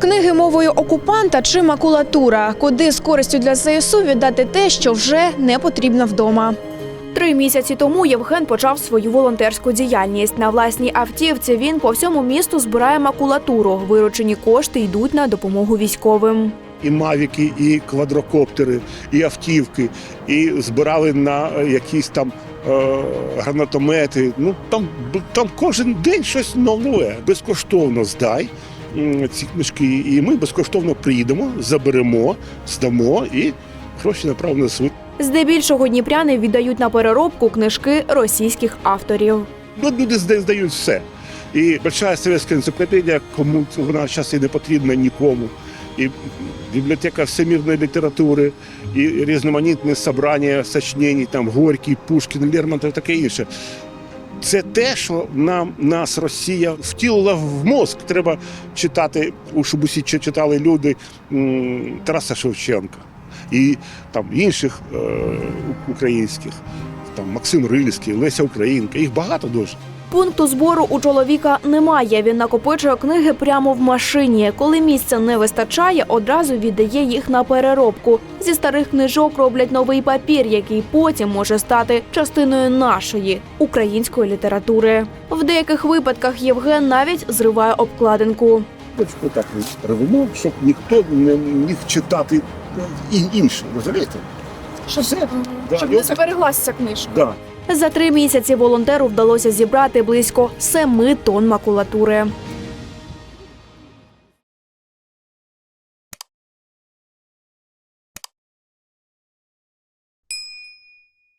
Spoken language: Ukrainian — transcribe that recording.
Книги мовою окупанта чи макулатура, куди з користю для ЗСУ віддати те, що вже не потрібно вдома. Три місяці тому Євген почав свою волонтерську діяльність. На власній автівці він по всьому місту збирає макулатуру. Виручені кошти йдуть на допомогу військовим. і мавіки, і квадрокоптери, і автівки, і збирали на е, якісь там е, гранатомети. Ну там, там кожен день щось нове. Безкоштовно здай ці книжки, і ми безкоштовно приїдемо, заберемо, здамо і гроші направимо на СВ. Здебільшого дніпряни віддають на переробку книжки російських авторів. Ну, люди зда- здають все. І Большая совєтська енциклопедія, кому вона зараз і не потрібна нікому. І бібліотека всемірної літератури, і різноманітне собрання сочинень, там Горький, Пушкін, Лермонтов і таке інше. Це те, що нам нас Росія втілила в мозк. Треба читати, щоб усі читали люди Тараса Шевченка і там інших е, українських, там Максим Рильський, Леся Українка. Їх багато дуже. Пункту збору у чоловіка немає. Він накопичує книги прямо в машині. Коли місця не вистачає, одразу віддає їх на переробку. Зі старих книжок роблять новий папір, який потім може стати частиною нашої української літератури. В деяких випадках Євген навіть зриває обкладинку. Почку так ревемо, щоб ніхто не міг читати і інше. Розумієте? Щоб, Да, щоб не збереглася книжка. Да. За три місяці волонтеру вдалося зібрати близько семи тонн макулатури.